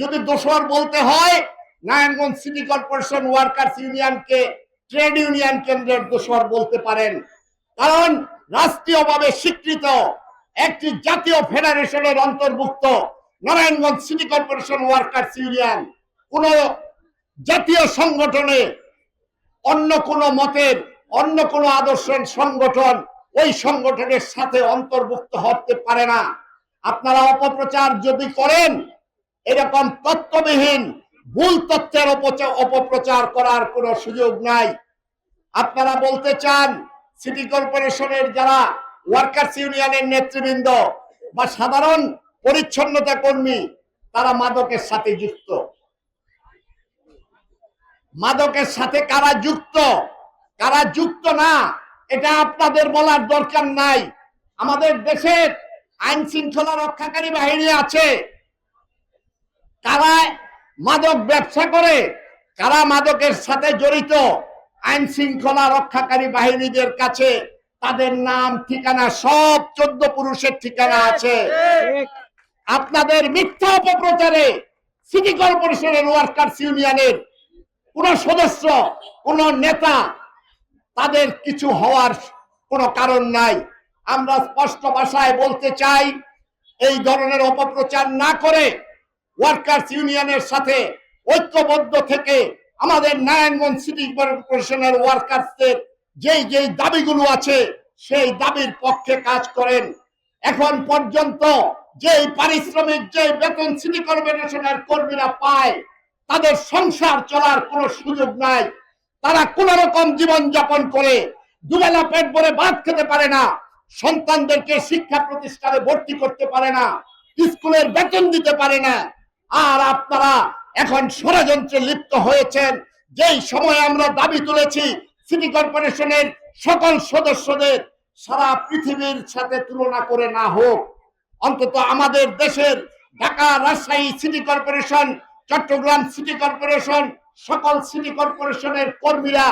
যদি দোষর বলতে হয়, নারায়ণগঞ্জ সিটি কর্পোরেশন ওয়ার্কার্স ইউনিয়নকে, ট্রেড ইউনিয়ন কেন্দ্রের দোষর বলতে পারেন। কারণ রাষ্ট্রীয়ভাবে স্বীকৃত একটি জাতীয় ফেডারেশনের অন্তর্ভুক্ত Narayanganj city corporation workers union, কোন জাতীয় সংগঠনে, অন্য কোন মতের, অন্য কোন আদর্শের সংগঠন ওই সংগঠনের সাথে অন্তর্ভুক্ত হতে পারে না। আপনারা অপপ্রচার যদি করেন এরকম তত্ত্ববিহীন ভুল তথ্যের অপপ্রচার করার কোনো সুযোগ নাই। আপনারা বলতে চান, সিটি কর্পোরেশনের যারা ওয়ার্কার্স ইউনিয়নের নেতৃবৃন্দ বা সাধারণ পরিচ্ছন্নতা কর্মী, তারা মাদকের সাথে যুক্ত। মাদকের সাথে কারা যুক্ত? কারা যুক্ত না? এটা আপনাদের বলার দরকার নাই। আমাদের দেশের আইন শৃঙ্খলা রক্ষাকারী বাহিনী আছে। কারা মাদক ব্যবসা করে, কারা মাদকের সাথে জড়িত, আইন শৃঙ্খলা রক্ষাকারী বাহিনীদের কাছে তাদের নাম, ঠিকানা, সব চোদ্দ পুরুষের ঠিকানা আছে। আপনাদের মিথ্যা অপপ্রচারে সিটি কর্পোরেশনের ওয়ার্কার্স ইউনিয়নের কোন সদস্য, কোন নেতা তাদের কিছু হওয়ার কোনো কারণ নাই। আমরা স্পষ্ট ভাষায় বলতে চাই, এই ধরনের অপপ্রচার না করে ওয়ার্কার্স ইউনিয়নের সাথে ঐক্যবদ্ধ থেকে আমাদের নারায়ণগঞ্জ সিটি কর্পোরেশনের ওয়ার্কার্সদের যেই যেই দাবিগুলো আছে, সেই দাবির পক্ষে কাজ করেন। এখন পর্যন্ত যেই পারিশ্রমিক যে বেতন সিটি কর্পোরেশনের কর্মীরা পায়, তাদের সংসার চলার কোনো সুযোগ নাই। তারা কোন রকম জীবন যাপন করে দুবেলা পেট ভরে ভাত খেতে পারে না, সন্তানদেরকে শিক্ষা প্রতিষ্ঠানে ভর্তি করতে পারে না, স্কুলের বেতন দিতে পারে না। আর আপনারা এখন ষড়যন্ত্রে লিপ্ত হয়েছেন। যেই সময় আমরা দাবি তুলেছি, সিটি কর্পোরেশনের সকল সদস্যদের সারা পৃথিবীর সাথে তুলনা করে না হোক, অন্তত আমাদের দেশের Dhaka, Rajshahi city corporation, Chattogram city corporation, সকল সিটি কর্পোরেশনের কর্মীরা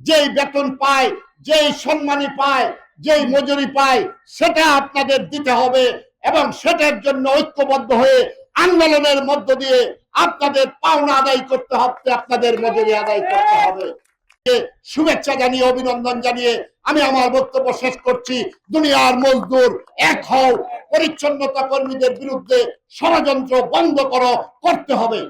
যেই বেতন পায়, যেই সম্মানী পায়, যেই মজুরি পায়, সেটা আপনাদের দিতে হবে এবং সেটার জন্য ঐক্যবদ্ধ হয়ে আন্দোলনের মধ্য দিয়ে আপনাদের পাওনা আদায় করতে হবে, আপনাদের মজুরি আদায় করতে হবে। শুভেচ্ছা জানিয়ে, অভিনন্দন জানিয়ে আমি আমার বক্তব্য শেষ করছি। দুনিয়ার মজদুর এক হও, পরিচ্ছন্নতা কর্মীদের বিরুদ্ধে ষড়যন্ত্র বন্ধ করো, করতে হবে।